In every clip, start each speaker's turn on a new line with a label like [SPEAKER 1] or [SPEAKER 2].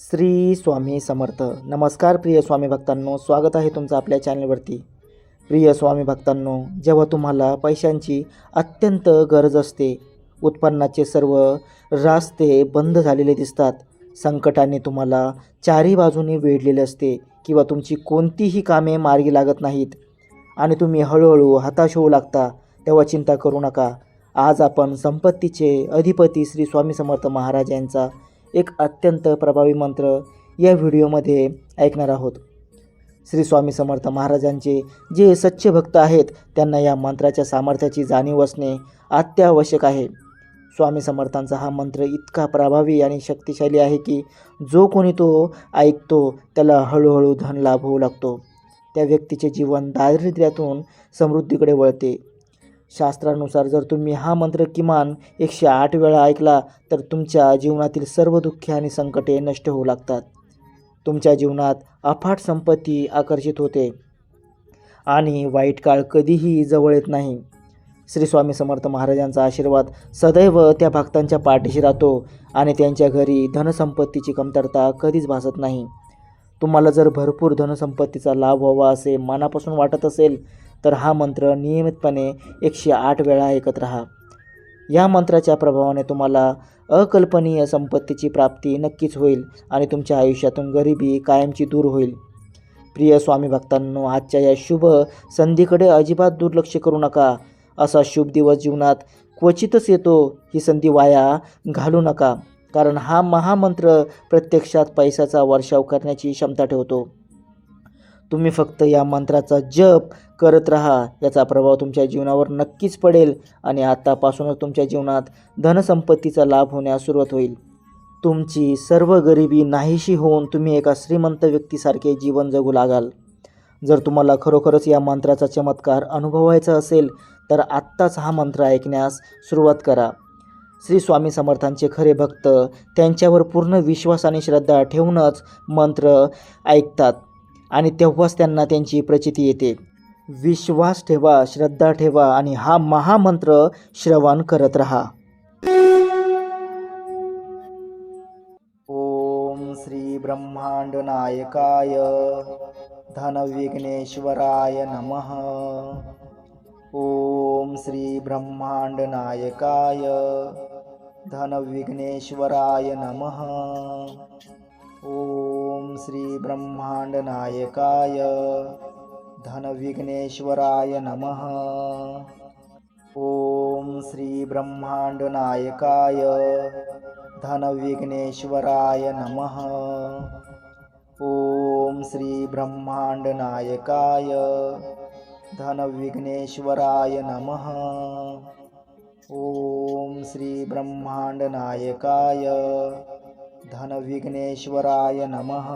[SPEAKER 1] श्री स्वामी समर्थ. नमस्कार प्रिय स्वामी भक्तांनो स्वागत आहे तुमचं आपल्या चॅनलवरती. प्रिय स्वामी भक्तांनो जेव्हा तुम्हाला पैशांची अत्यंत गरज असते उत्पन्नाचे सर्व रास्ते बंद झालेले दिसतात संकटाने तुम्हाला चारी बाजूने वेढलेले असते किंवा तुमची कोणतीही कामे मार्गी लागत नाहीत आणि तुम्ही हळूहळू हताश होऊ लागता तेव्हा चिंता करू नका. आज आपण संपत्तीचे अधिपती श्री स्वामी समर्थ महाराज यांचा एक अत्यंत प्रभावी मंत्र या व्हिडिओमध्ये ऐकणार आहोत. श्री स्वामी समर्थ महाराजांचे जे सच्चे भक्त आहेत त्यांना या मंत्राच्या सामर्थ्याची जाणीव असणे अत्यावश्यक आहे. स्वामी समर्थांचा हा मंत्र इतका प्रभावी आणि शक्तिशाली आहे की जो कोणी तो ऐकतो त्याला हळूहळू धन लाभ होऊ लागतो. त्या व्यक्तीचे जीवन दारिद्र्यातून समृद्धीकडे वळते. शास्त्रानुसार जर तुम्ही हा मंत्र किमान एकशे आठ वेळा ऐकला तर तुमच्या जीवनातील सर्व दुःखे आणि संकटे नष्ट होऊ लागतात. तुमच्या जीवनात अफाट संपत्ती आकर्षित होते आणि वाईट काळ कधीही जवळ येत नाही. श्री स्वामी समर्थ महाराजांचा आशीर्वाद सदैव त्या भक्तांच्या पाठीशी राहतो आणि त्यांच्या घरी धनसंपत्तीची कमतरता कधीच भासत नाही. तुम्हाला जर भरपूर धनसंपत्तीचा लाभ व्हावा असे मनापासून वाटत असेल तर हा मंत्र नियमितपणे एकशे आठ वेळा ऐकत राहा. या मंत्राच्या प्रभावाने तुम्हाला अकल्पनीय संपत्तीची प्राप्ती नक्कीच होईल आणि तुमच्या आयुष्यातून गरिबी कायमची दूर होईल. प्रिय स्वामी भक्तांनो आजच्या या शुभ संधीकडे अजिबात दुर्लक्ष करू नका. असा शुभ दिवस जीवनात क्वचितच येतो ही संधी वाया घालू नका. कारण हा महामंत्र प्रत्यक्षात पैशाचा वर्षाव करण्याची क्षमता ठेवतो. तुम्ही फक्त या मंत्राचा जप करत राहा. याचा प्रभाव तुमच्या जीवनावर नक्कीच पडेल आणि आत्तापासूनच तुमच्या जीवनात धनसंपत्तीचा लाभ होण्यास सुरुवात होईल. तुमची सर्व गरिबी नाहीशी होऊन तुम्ही एका श्रीमंत व्यक्तीसारखे जीवन जगू लागाल. जर तुम्हाला खरोखरच या मंत्राचा चमत्कार अनुभवायचा असेल तर आत्ताच हा मंत्र ऐकण्यास सुरुवात करा. श्री स्वामी समर्थांचे खरे भक्त त्यांच्यावर पूर्ण विश्वास आणि श्रद्धा ठेवूनच मंत्र ऐकतात. आणि तेव्हाच त्यांना त्यांची प्रचिती येते. विश्वास ठेवा श्रद्धा ठेवा आणि हा महामंत्र श्रवण करत राहा. ओम श्री ब्रह्मांड नायकाय धनविघ्नेश्वराय नमः. ओम श्री ब्रह्मांड नायकाय धनविघ्नेश्वराय नमः. श्री ब्रह्मांड नायकाय धनविघ्नेश्वराय नमः। ओम श्री ब्रह्मांड नायकाय धनविघ्नेश्वराय नमः। ओम श्री ब्रह्मांड नायकाय धनविघ्नेश्वराय नमः। ओम श्री ब्रह्मांड नायकाय धनविघ्नेश्वराय नमः।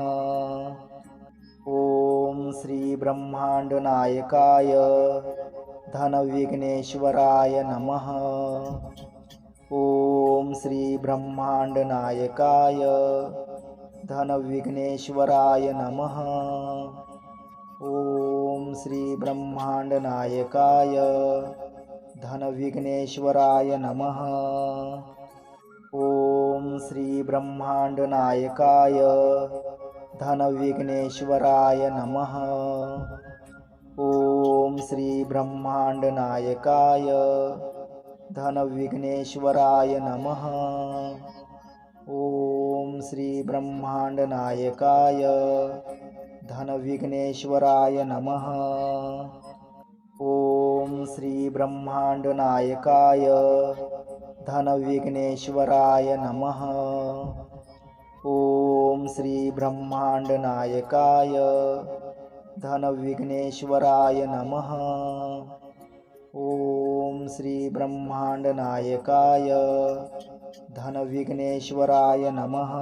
[SPEAKER 1] ॐ श्रीब्रह्माण्डनायकाय धनविघ्नेश्वराय नमः। ॐ श्रीब्रह्माण्डनायकाय धनविघ्नेश्वराय नमः। ॐ श्रीब्रह्माण्डनायकाय धनविघ्नेश्वराय नमः। श्री ब्रह्मांड नायकाय धनविघ्नेश्वराय नमः। ओम श्री ब्रह्मांड नायकाय धनविघ्नेश्वराय नमः। ओम श्री ब्रह्मांड नायकाय धनविघ्नेश्वराय नमः। ओम श्री ब्रह्मांड नायकाय धनविघ्नेश्वराय नमः। ॐ श्रीब्रह्माण्डनायकाय धनविघ्नेश्वराय नमः। ॐ श्रीब्रह्माण्डनायकाय धनविघ्नेश्वराय नमः।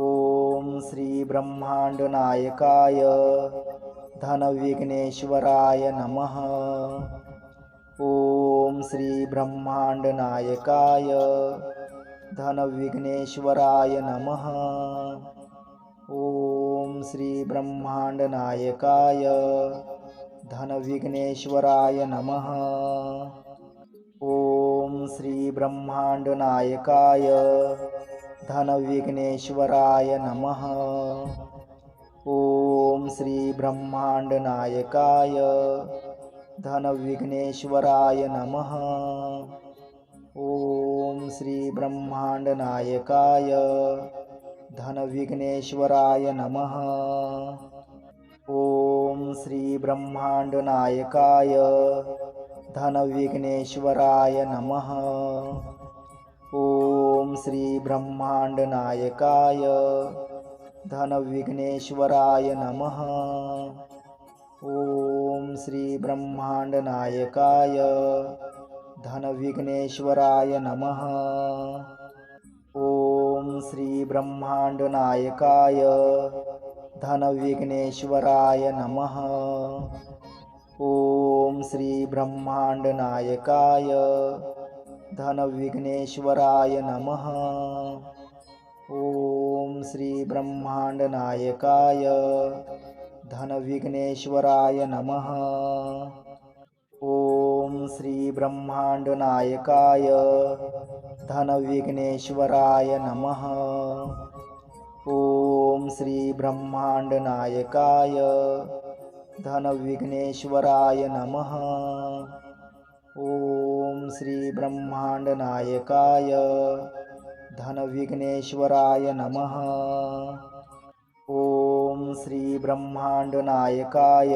[SPEAKER 1] ॐ श्रीब्रह्माण्डनायकाय धनविघ्नेश्वराय नमः। ओम श्री ब्रह्मांड नायकाय धनविघ्नेश्वराय नमः। ओम श्री ब्रह्मांड नायकाय धनविघ्नेश्वराय नमः। ओम श्री ब्रह्मांड नायकाय धनविघ्नेश्वराय नमः। ओम श्री ब्रह्मांड नायकाय धनविघ्नेश्वराय नमः। ॐ श्रीब्रह्माण्डनायकाय धनविघ्नेश्वराय नमः। ॐ श्रीब्रह्माण्डनायकाय धनविघ्नेश्वराय नमः। ॐ श्रीब्रह्माण्डनायकाय धनविघ्नेश्वराय नमः। ॐ श्री ब्रह्माण्डनायकाय धनविघ्नेश्वराय नमः। ॐ श्री ब्रह्माण्डनायकाय धनविघ्नेश्वराय नमः। ॐ श्री ब्रह्माण्डनायकाय धनविघ्नेश्वराय नमः। ॐ श्री ब्रह्माण्डनायकाय धनविघ्नेश्वराय नमः। ॐ श्रीब्रह्माण्डनायकाय धनविघ्नेश्वराय नमः। ॐ श्रीब्रह्माण्डनायकाय धनविघ्नेश्वराय नमः। ॐ श्रीब्रह्माण्डनायकाय धनविघ्नेश्वराय नमः। ॐ श्री ब्रह्माण्डनायकाय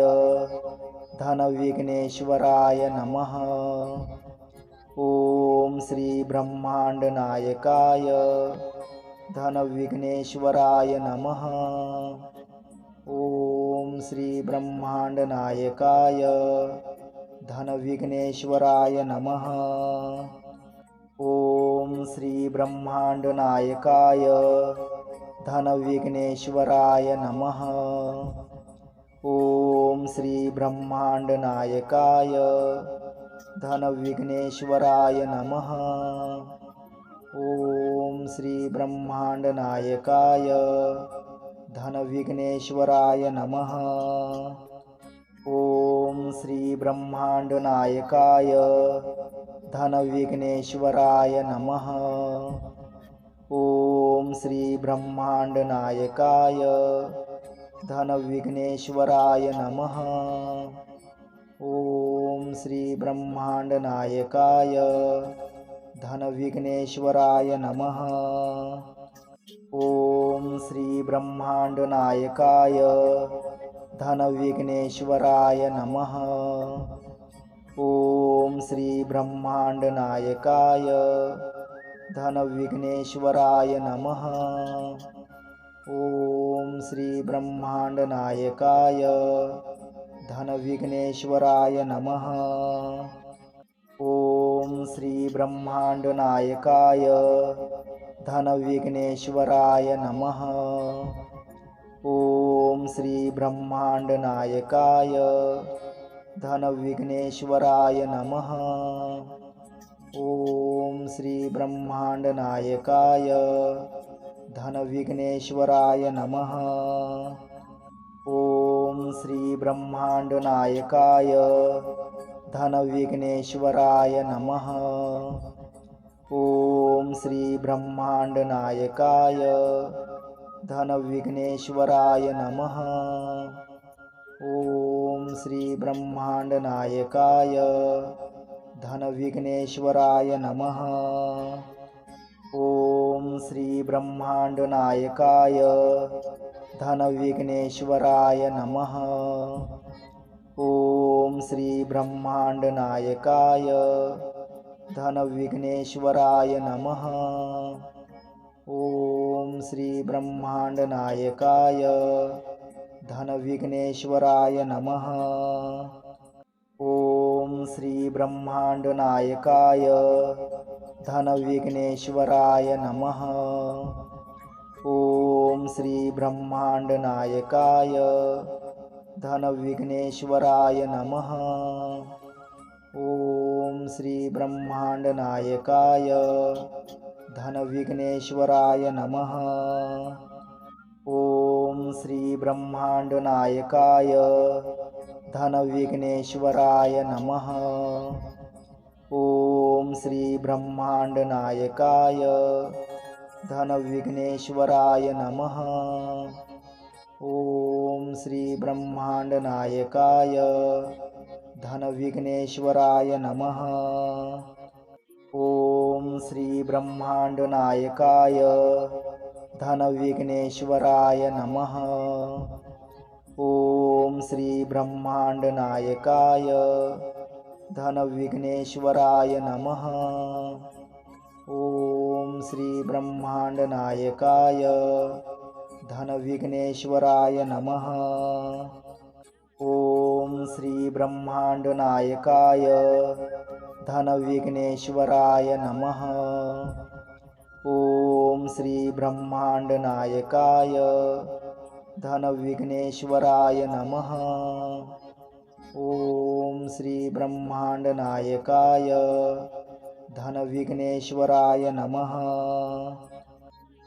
[SPEAKER 1] धनविघ्नेश्वराय नमः। ॐ श्री ब्रह्माण्डनायकाय धनविघ्नेश्वराय नमः। ॐ श्री ब्रह्माण्डनायकाय धनविघ्नेश्वराय नमः। ॐ श्री ब्रह्माण्डनायकाय धनविघ्नेश्वराय नमः। ॐ श्रीब्रह्माण्डनायकाय धनविघ्नेश्वराय नमः। ॐ श्रीब्रह्माण्डनायकाय धनविघ्नेश्वराय नमः। ॐ श्रीब्रह्माण्डनायकाय धनविघ्नेश्वराय नमः। ॐ श्री ब्रह्माण्डनायकाय धनविघ्नेश्वराय नमः। ॐ श्री ब्रह्माण्डनायकाय धनविघ्नेश्वराय नमः। ॐ श्री ब्रह्माण्डनायकाय धनविघ्नेश्वराय नमः। ॐ श्री ब्रह्माण्डनायकाय धनविघ्नेश्वराय नमः। ॐ श्रीब्रह्माण्डनायकाय धनविघ्नेश्वराय नमः। ॐ श्रीब्रह्माण्डनायकाय धनविघ्नेश्वराय नमः। ॐ श्रीब्रह्माण्डनायकाय धनविघ्नेश्वराय नमः। ॐ श्री ब्रह्माण्डनायकाय धनविघ्नेश्वराय नमः। ॐ श्री ब्रह्माण्डनायकाय धनविघ्नेश्वराय नमः। ॐ श्री ब्रह्माण्डनायकाय धनविघ्नेश्वराय नमः। ॐ श्री ब्रह्माण्डनायकाय धनविघ्नेश्वराय नमः। ॐ श्री ब्रह्माण्डनायकाय धनविघ्नेश्वराय नमः। ॐ श्री ब्रह्माण्डनायकाय धनविघ्नेश्वराय नमः। ॐ श्री ब्रह्माण्डनायकाय धनविघ्नेश्वराय नमः ॐ श्री ब्रह्माण्डनायकाय धनविघ्नेश्वराय नमः। ॐ श्री ब्रह्माण्डनायकाय धनविघ्नेश्वराय नमः। ॐ श्री ब्रह्माण्डनायकाय धनविघ्नेश्वराय नमः। ॐ श्री ब्रह्माण्डनायकाय धनविघ्नेश्वराय नमः। ॐ श्रीब्रह्माण्डनायकाय धनविघ्नेश्वराय नमः। ॐ श्रीब्रह्माण्डनायकाय धनविघ्नेश्वराय नमः। ॐ श्रीब्रह्माण्डनायकाय धनविघ्नेश्वराय नमः। ॐ श्री ब्रह्माण्डनायकाय धनविघ्नेश्वराय नमः। ॐ श्री ब्रह्माण्डनायकाय धनविघ्नेश्वराय नमः। ॐ श्री ब्रह्माण्डनायकाय धनविघ्नेश्वराय नमः। ॐ श्री ब्रह्माण्डनायकाय धनविघ्नेश्वराय नमः। ॐ श्रीब्रह्माण्डनायकाय धनविघ्नेश्वराय नमः।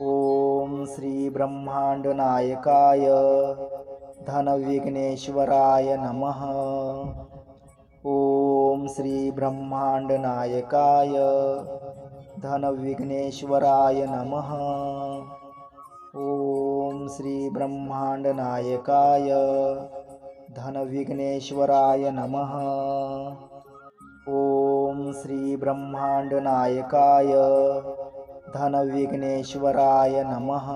[SPEAKER 1] ॐ श्रीब्रह्माण्डनायकाय धनविघ्नेश्वराय नमः। ॐ श्रीब्रह्माण्डनायकाय धनविघ्नेश्वराय नमः। ॐ श्री ब्रह्माण्डनायकाय धनविघ्नेश्वराय नमः। ॐ श्री ब्रह्माण्डनायकाय धनविघ्नेश्वराय नमः।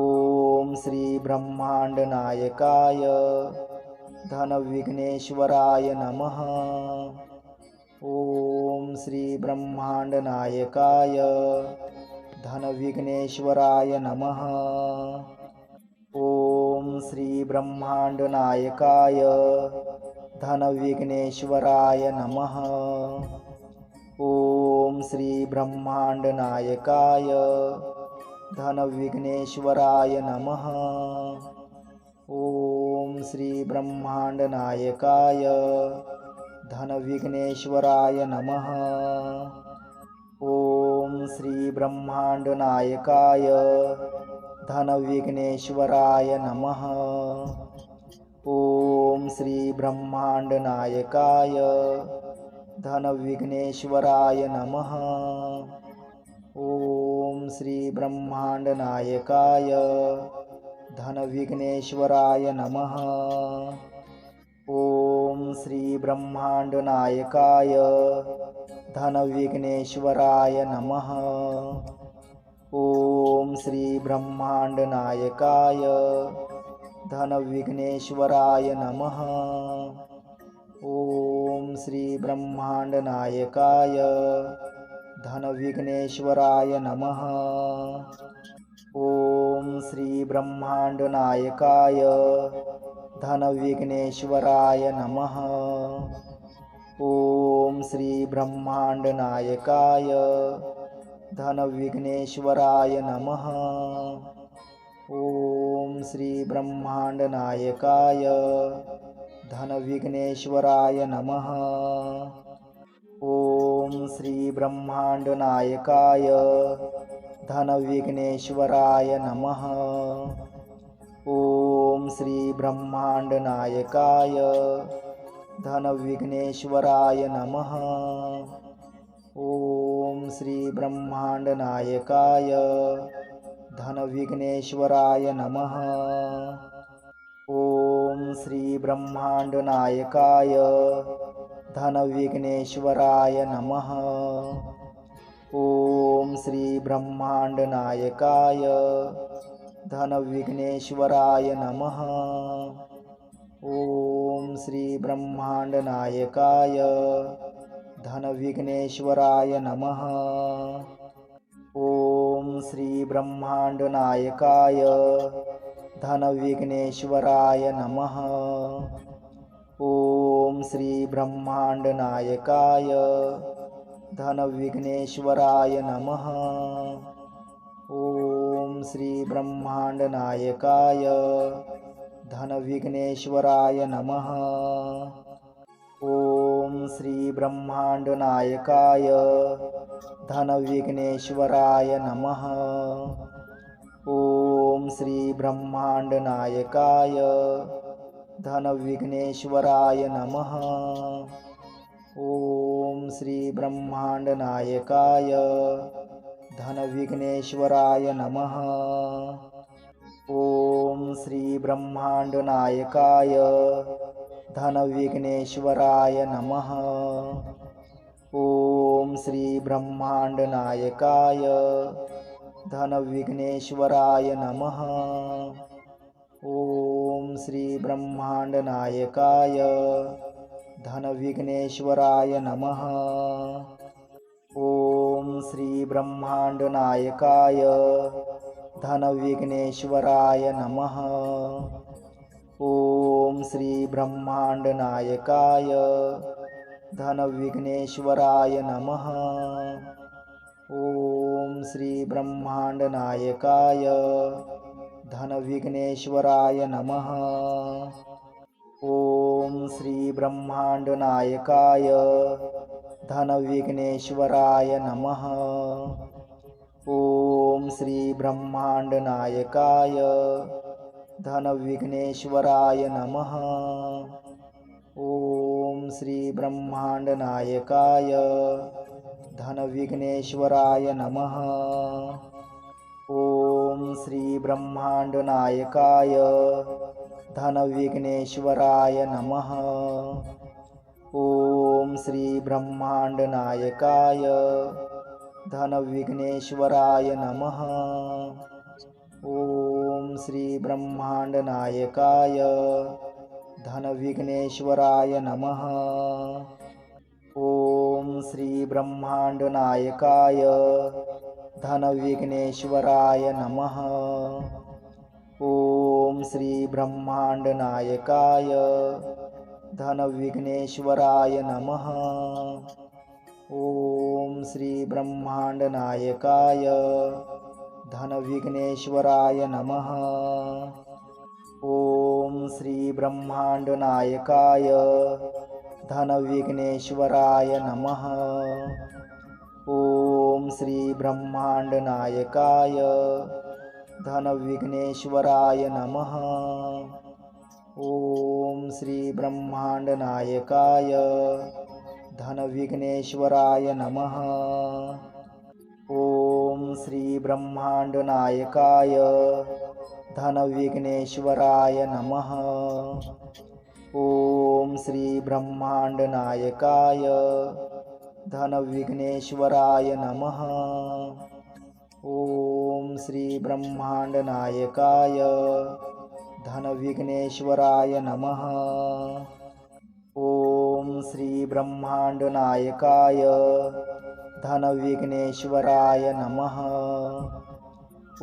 [SPEAKER 1] ॐ श्री ब्रह्माण्डनायकाय धनविघ्नेश्वराय नमः। ॐ श्री ब्रह्माण्डनायकाय धनविघ्नेश्वराय नमः। ॐ श्री ब्रह्माण्डनायकाय धनविघ्नेश्वराय नमः। ॐ श्री ब्रह्माण्डनायकाय धनविघ्नेश्वराय नमः। ॐ श्री ब्रह्माण्डनायकाय धनविघ्नेश्वराय नमः। ॐ श्री ब्रह्माण्डनायकाय धनविघ्नेश्वराय नमः. ॐ श्री ब्रह्माण्डनायकाय धनविघ्नेश्वराय नमः. ॐ श्री ब्रह्माण्डनायकाय धनविघ्नेश्वराय नमः. ॐ श्री ब्रह्माण्डनायकाय धनविघ्नेश्वराय नमः। ॐ श्रीब्रह्माण्डनायकाय धनविघ्नेश्वराय नमः। ॐ श्रीब्रह्माण्डनायकाय धनविघ्नेश्वराय नमः। ॐ श्रीब्रह्माण्डनायकाय धनविघ्नेश्वराय नमः। ॐ श्री ब्रह्माण्डनायकाय धनविघ्नेश्वराय नमः. ॐ श्री ब्रह्माण्डनायकाय धनविघ्नेश्वराय नमः. ॐ श्री ब्रह्माण्डनायकाय धनविघ्नेश्वराय नमः. ॐ श्री ब्रह्माण्डनायकाय धनविघ्नेश्वराय नमः। ॐ श्रीब्रह्माण्डनायकाय धनविघ्नेश्वराय नमः। ॐ श्रीब्रह्माण्डनायकाय धनविघ्नेश्वराय नमः। ॐ श्रीब्रह्माण्डनायकाय धनविघ्नेश्वराय नमः। ॐ श्री श्रीब्रह्माण्डनायकाय धनविघ्नेश्वराय नमः. ॐ श्रीब्रह्माण्डनायकाय धनविघ्नेश्वराय नमः. ॐ श्रीब्रह्माण्डनायकाय धनविघ्नेश्वराय नमः. ॐ श्रीब्रह्माण्डनायकाय धनविघ्नेश्वराय नमः। ॐ श्री ब्रह्माण्डनायकाय धनविघ्नेश्वराय नमः। ॐ श्री ब्रह्माण्डनायकाय धनविघ्नेश्वराय नमः। ॐ श्री ब्रह्माण्डनायकाय धनविघ्नेश्वराय नमः। ॐ श्री ब्रह्माण्डनायकाय धनविघ्नेश्वराय नमः। ॐ श्रीब्रह्माण्डनायकाय धनविघ्नेश्वराय नमः। ॐ श्रीब्रह्माण्डनायकाय धनविघ्नेश्वराय नमः। ॐ नायकाय धनविघ्नेश्वराय नमः। ॐ श्रीब्रह्माण्डनायकाय धनविघ्नेश्वराय नमः। ॐ श्रीब्रह्माण्डनायकाय धनविघ्नेश्वराय नमः। ॐ श्रीब्रह्माण्डनायकाय धनविघ्नेश्वराय नमः। ॐ श्रीब्रह्माण्डनायकाय धनविघ्नेश्वराय नमः ॐ श्रीब्रह्माण्डनायकाय धनविघ्नेश्वराय नमः। ॐ श्रीब्रह्माण्डनायकाय धनविघ्नेश्वराय नमः। ॐ श्रीब्रह्माण्डनायकाय धनविघ्नेश्वराय नमः। ॐ श्रीब्रह्माण्डनायकाय धनविघ्नेश्वराय नमः। ॐ श्रीब्रह्माण्डनायकाय धनविघ्नेश्वराय नमः। ॐ श्रीब्रह्माण्डनायकाय धनविघ्नेश्वराय नमः। ॐ श्रीब्रह्माण्डनायकाय धनविघ्नेश्वराय नमः। ॐ श्रीब्रह्माण्डनायकाय धनविघ्नेश्वराय नमः। ॐ श्रीब्रह्माण्डनायकाय धनविघ्नेश्वराय नमः। ॐ श्रीब्रह्माण्डनायकाय धनविघ्नेश्वराय नमः। ॐ श्रीब्रह्माण्डनायकाय धनविघ्नेश्वराय नमः। ॐ श्रीब्रह्माण्डनायकाय धनविघ्नेश्वराय नमः। ॐ श्रीब्रह्माण्डनायकाय धनविघ्नेश्वराय नमः। ॐ श्रीब्रह्माण्डनायकाय धनविघ्नेश्वराय नमः। ॐ श्रीब्रह्माण्डनायकाय धनविघ्नेश्वराय नमः।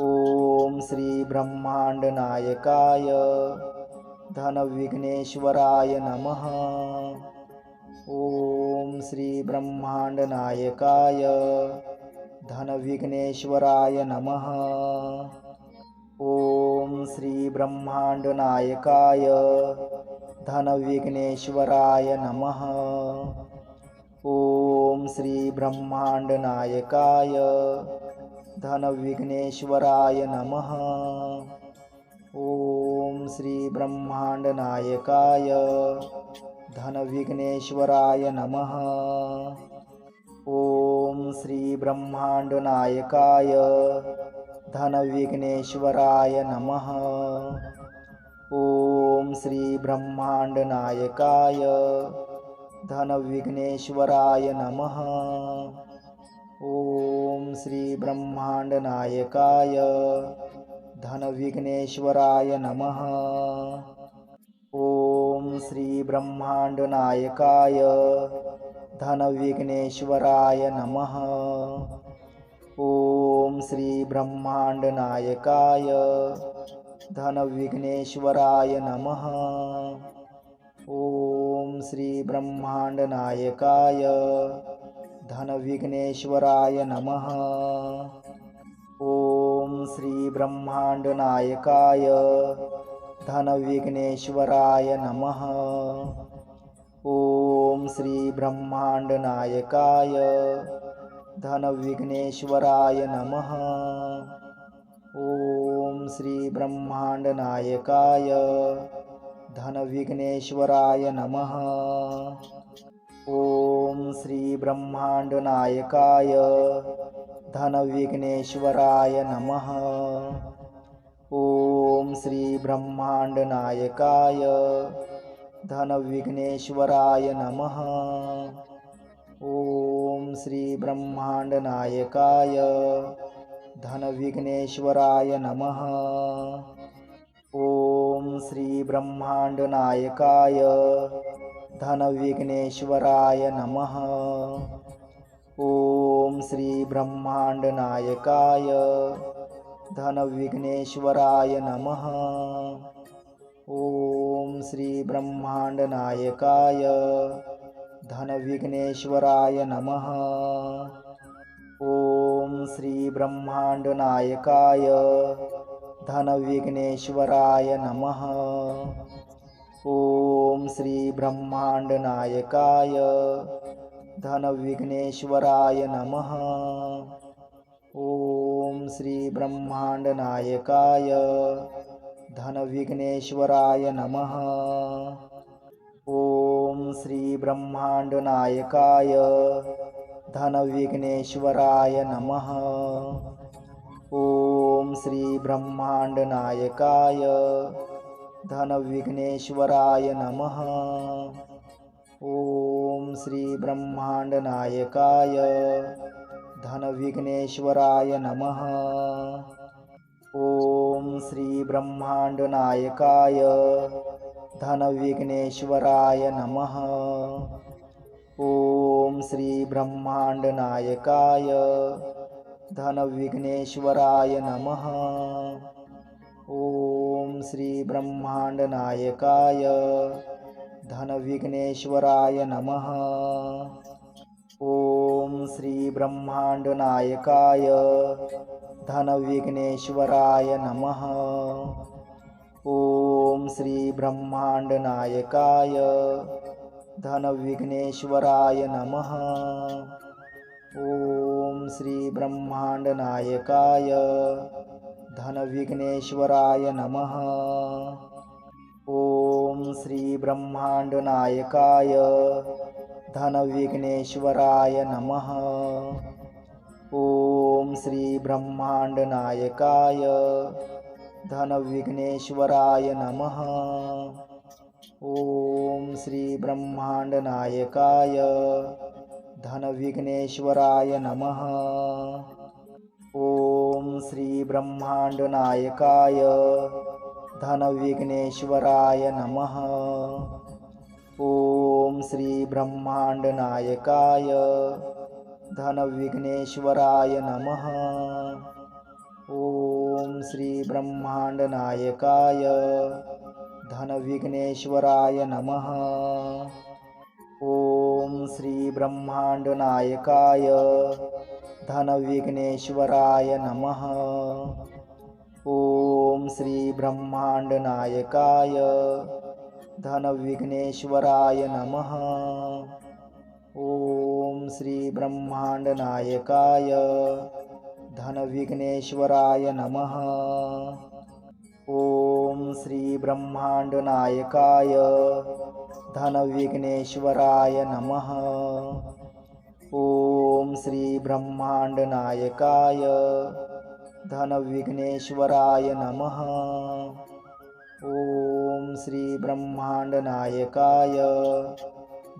[SPEAKER 1] ॐ श्रीब्रह्माण्डनायकाय धनविघ्नेश्वराय नमः। ॐ श्रीब्रह्माण्डनायकाय धनविघ्नेश्वराय नमः। ॐ नायकाय धनविघ्नेश्वराय नमः। ॐ श्रीब्रह्माण्डनायकाय धनविघ्नेश्वराय नमः। ॐ श्रीब्रह्माण्डनायकाय धनविघ्नेश्वराय नमः। ॐ श्रीब्रह्माण्डनायकाय धनविघ्नेश्वराय नमः। ॐ श्रीब्रह्माण्डनायकाय धनविघ्नेश्वराय नमः। ॐ श्रीब्रह्माण्डनायकाय धनविघ्नेश्वराय नमः। ॐ श्रीब्रह्माण्डनायकाय धनविघ्नेश्वराय नमः ॐ श्रीब्रह्माण्डनायकाय धनविघ्नेश्वराय नमः। ॐ नम ओम श्री ब्रह्मांड नायकाय धनविघ्नेश्वराय नमः। ॐ श्रीब्रह्माण्डनायकाय धनविघ्नेश्वराय नमः। ॐ श्रीब्रह्माण्डनायकाय धनविघ्नेश्वराय नमः। ॐ श्रीब्रह्माण्डनायकाय धनविघ्नेश्वराय नमः। ॐ श्री ब्रह्माण्डनायकाय धनविघ्नेश्वराय नमः। ॐ श्री ब्रह्माण्डनायकाय धनविघ्नेश्वराय नमः। ॐ श्री ब्रह्माण्डनायकाय धनविघ्नेश्वराय नमः। ॐ श्री ब्रह्माण्डनायकाय धनविघ्नेश्वराय नमः। ॐ श्रीब्रह्माण्डनायकाय धनविघ्नेश्वराय नमः। ॐ श्रीब्रह्माण्डनायकाय धनविघ्नेश्वराय नमः। ॐ श्रीब्रह्माण्डनायकाय धनविघ्नेश्वराय नमः। ॐ श्री ब्रह्माण्डनायकाय धनविघ्नेश्वराय नमः। ॐ श्री ब्रह्माण्डनायकाय धनविघ्नेश्वराय नमः। ॐ श्री ब्रह्माण्डनायकाय धनविघ्नेश्वराय नमः। ॐ श्री ब्रह्माण्डनायकाय धनविघ्नेश्वराय नमः। ॐ श्रीब्रह्माण्डनायकाय धनविघ्नेश्वराय नमः। ॐ श्रीब्रह्माण्डनायकाय धनविघ्नेश्वराय नमः। ॐ श्रीब्रह्माण्डनायकाय धनविघ्नेश्वराय नमः। ॐ श्री ब्रह्माण्डनायकाय धनविघ्नेश्वराय नमः। ॐ श्री ब्रह्माण्डनायकाय धनविघ्नेश्वराय नमः। ॐ श्री ब्रह्माण्डनायकाय धनविघ्नेश्वराय नमः। ॐ श्री ब्रह्माण्डनायकाय धनविघ्नेश्वराय नमः। ॐ श्रीब्रह्माण्डनायकाय धनविघ्नेश्वराय नमः। ॐ श्रीब्रह्माण्डनायकाय धनविघ्नेश्वराय नमः। ॐ श्रीब्रह्माण्डनायकाय धनविघ्नेश्वराय नमः। ॐ श्री धनविघ्नेश्वराय नमः। ॐ श्री ब्रह्माण्डनायकाय धनविघ्नेश्वराय नमः। ॐ श्री ब्रह्माण्डनायकाय धनविघ्नेश्वराय नमः। ॐ श्री ब्रह्माण्डनायकाय धनविघ्नेश्वराय नमः ॐ श्री ब्रह्माण्डनायकाय धनविघ्नेश्वराय नमः। ॐ श्रीब्रह्माण्डनायकाय धनविघ्नेश्वराय नमः। ॐ श्रीब्रह्माण्डनायकाय धनविघ्नेश्वराय नमः। ॐ श्रीब्रह्माण्डनायकाय धनविघ्नेश्वराय नमः। ॐ श्री ब्रह्माण्डनायकाय धनविघ्नेश्वराय नमः। ॐ श्री ब्रह्माण्डनायकाय धनविघ्नेश्वराय नमः। ॐ श्री ब्रह्माण्डनायकाय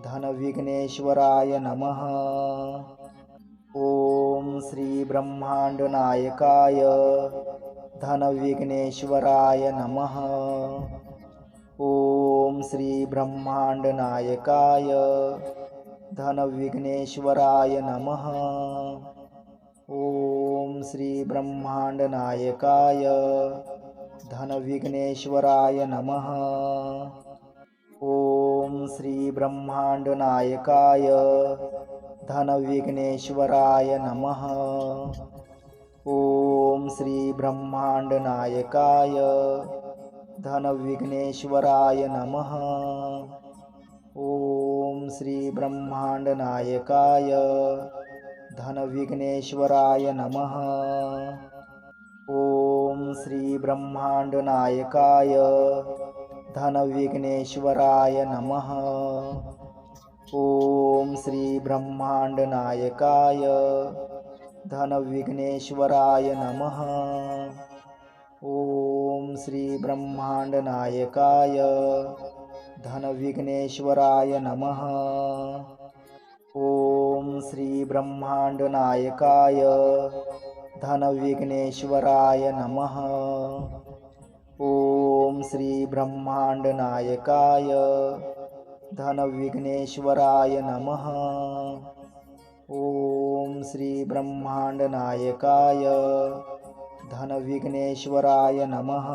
[SPEAKER 1] धनविघ्नेश्वराय नमः। ॐ श्री ब्रह्माण्डनायकाय धनविघ्नेश्वराय नमः। ॐ श्री ब्रह्माण्डनायकाय धनविघ्नेश्वराय नमः। ॐ श्री ब्रह्माण्डनायकाय धनविघ्नेश्वराय नमः। ॐ श्री ब्रह्माण्डनायकाय धनविघ्नेश्वराय नमः ॐ श्री ब्रह्माण्डनायकाय धनविघ्नेश्वराय नमः। ॐ श्री ब्रह्माण्डनायकाय धनविघ्नेश्वराय नमः। ॐ श्री ब्रह्माण्डनायकाय धनविघ्नेश्वराय नमः। ॐ श्री ब्रह्माण्डनायकाय धनविघ्नेश्वराय नमः। ॐ श्रीब्रह्माण्डनायकाय धनविघ्नेश्वराय नमः। ॐ श्रीब्रह्माण्डनायकाय धनविघ्नेश्वराय नमः। ॐ श्रीब्रह्माण्डनायकाय धनविघ्नेश्वराय नमः। ॐ श्री ब्रह्माण्डनायकाय धनविघ्नेश्वराय नमः.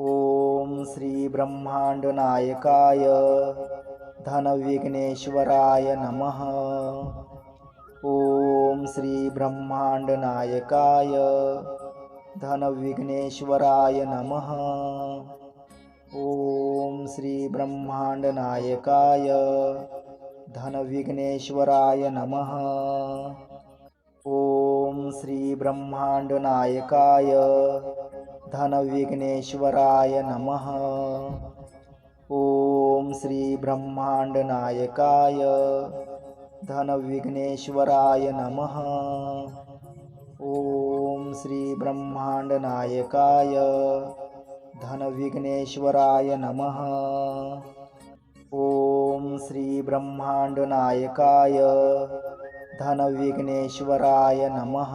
[SPEAKER 1] ॐ श्री ब्रह्माण्डनायकाय धनविघ्नेश्वराय नमः. ॐ श्री ब्रह्माण्डनायकाय धनविघ्नेश्वराय नमः. ॐ श्री ब्रह्माण्डनायकाय धनविघ्नेश्वराय नमः। ॐ श्री ब्रह्माण्डनायकाय धनविघ्नेश्वराय नमः। ॐ श्री ब्रह्माण्डनायकाय धनविघ्नेश्वराय नमः। ॐ श्री ब्रह्माण्डनायकाय धनविघ्नेश्वराय नमः। ॐ श्री ब्रह्माण्डनायकाय ॐ श्री धनविघ्नेश्वराय नमः।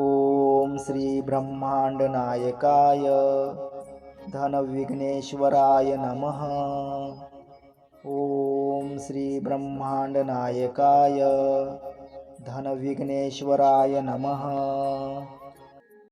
[SPEAKER 1] ॐ श्री ब्रह्माण्डनायकाय धनविघ्नेश्वराय नमः। ॐ श्री ब्रह्माण्डनायकाय धनविघ्नेश्वराय नमः।